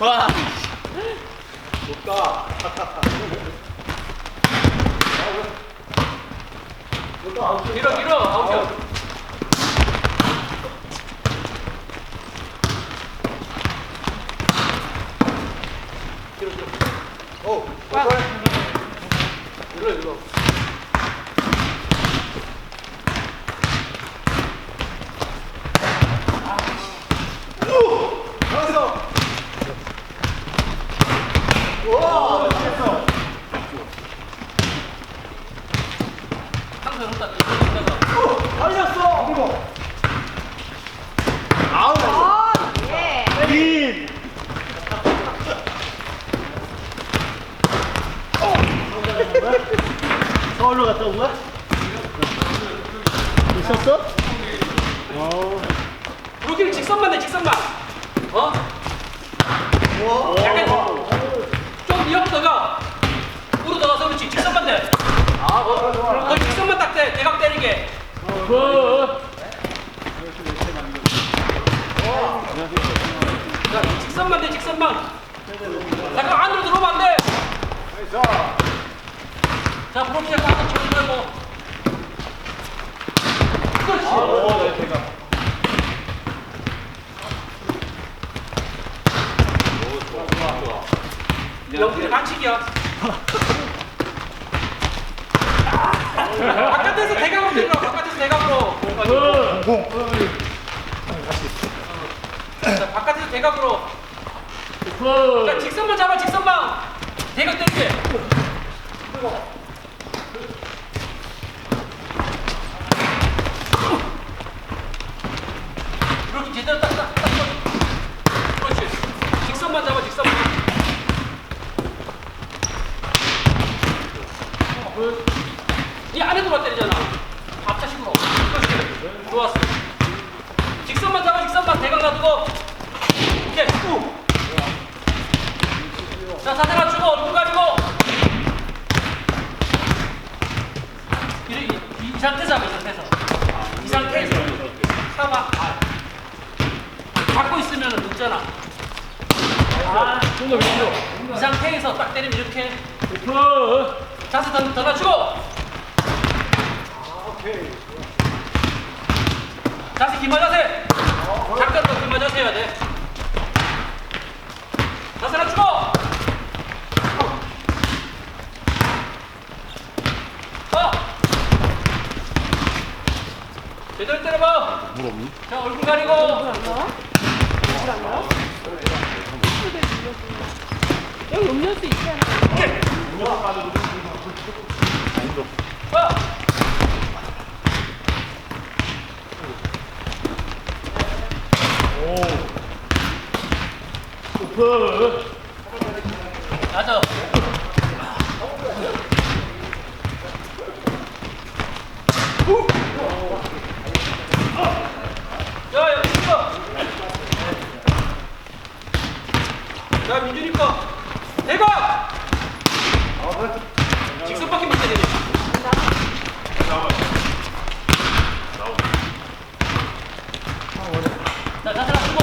와. 밀어 밀어 아웃이야 밀어 밀어 항상 혼자 혼자서 아, 예. 빈. 서울로 갔다 온 거야? 있었어? 여기를 직선만 내 직선만. 어? 약간 좀 이어다가 우로 들어가서 그렇지. 직선만 돼 거의 직선만 딱대 대각 때리게. 자, 직선만 돼 직선만. 잠깐 안으로 들어오면 안돼. 자 브로키에 가서 쳐들고 그렇지 여기는 반칙이야. 바깥에서 대각으로 직선만 잡아, 직선만. 대각 때리게 제대로 딱, 딱, 딱. 쳐. 그렇지. 직선만 잡아, 직선만. 이 안에도만 때리잖아. 앞차식으로. 그렇지. 좋았어. 직선만 잡아, 직선만 대각 놔두고. 오케이. 우. 자, 자세 갖추고, 얼굴 가리고. 이, 이, 이 상태에서 하면 이 상태에서. 이 상태에서. 참아. 아. 잡고 있으면 늦잖아. 아, 이 상태에서 딱 때리면 이렇게. 자세 더, 더 낮추고. 자세 기마 자세. 잠깐 더 기마 자세 해야 돼. 자세 낮추고. 어. 제대로 때려봐. 물 없니? 자 얼굴 가리고. 여기 음료수 않아? 어. 맞아. 야, 여기 있어. 자, 민준이 거. 대박! 직선밖에 못 때리네. 자, 자세 놔두고.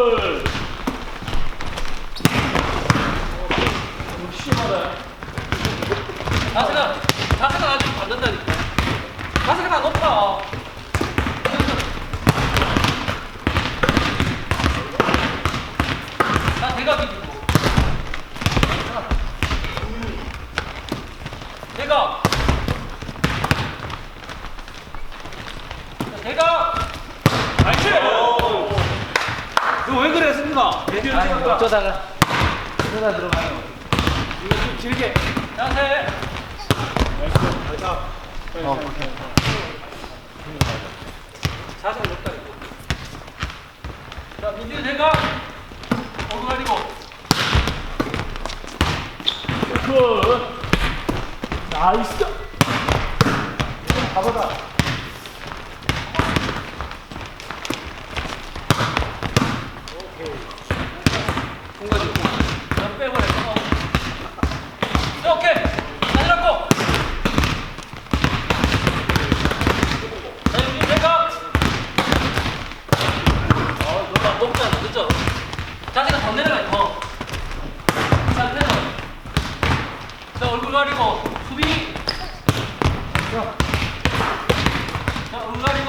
자세가, 자세가 아직 안 된다니까. 자세가 다 높아. 나 대각이지 뭐. 대각. 자, 대각. 알지? 이거 왜 그래, 승준아? 어쩌다가 어쩌다 들어가요. 이거 좀 길게. 자세 자세 높다 이거 자 민준이 대각. 얼굴 가리고? 나이스. 공가지고 자 빼버려 어. 자, 오케이 자세 잡고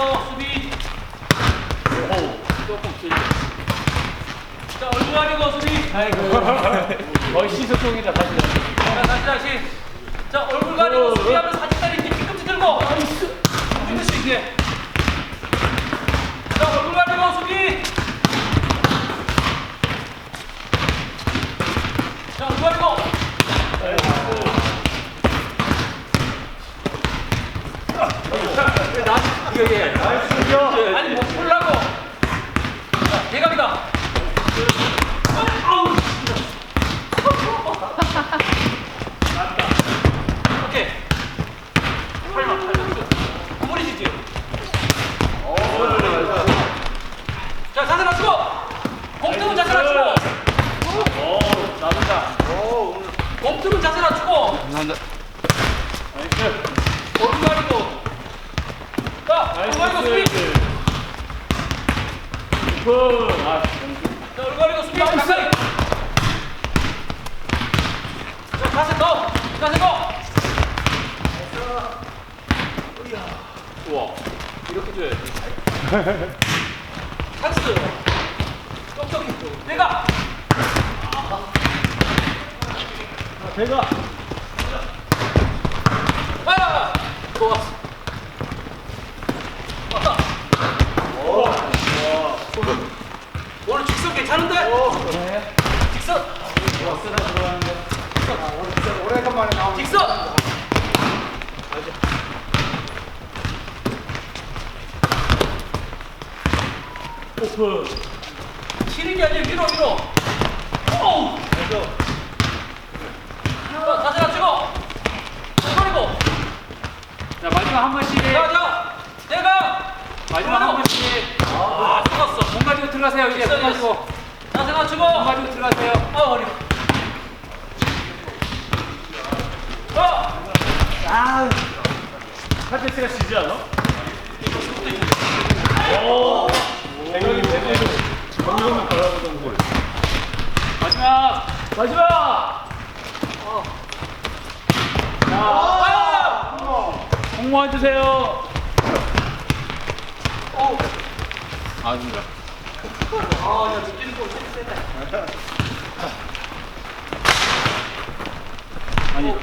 가리고 수비. 조금 길게. 자, 얼굴 가리고 수비. 거의 시소통이다 다시. 자, 다시 다시. 자, 얼굴 가리고 수비하면 사진다리 이렇게 뒤꿈치 들고. 수 있게. 자, 얼굴 가리고 수비. 자, 얼굴 가리고. 아 니, 못 풀라고. 자, 대각이다. 아우. 오케이. 팔만 팔만. 구부리지지. 자 자세 낮추고. 공등은 자세 낮추고. 오, 나른다. 공등은 자세 낮추고. 오른 가리고. 자 오른 가리고 수비. 그, 아, 자 오른 가리고 수비. 가까 이. 줘야지. 똑똑히. 내가. 제가. 아. 좋았어. 왔다. 오늘 직선 괜찮은데? 직선. 오래간만에 나오는 직선. 오픈. 치는 게 아니라 위로 위로. 오. 자, 자세 낮추고. 그리고. 자, 마지막 한 번씩. 자, 자. 내가. 마지막 한 번씩. 아, 죽었어. 몸 가지고 들어가세요, 이제. 몸 가지고. 자세 낮추고. 몸 가지고 들어가세요. 아, 어려. 자. 아. 카테스가 지지 않아? 오. 대경이 대경이. 정경이 걸어보던 걸. 마지막. 마지막. 자, 아! 공모해 주세요. 아, 진짜. 아, 야, 느끼는 거 진짜 세다. 아니.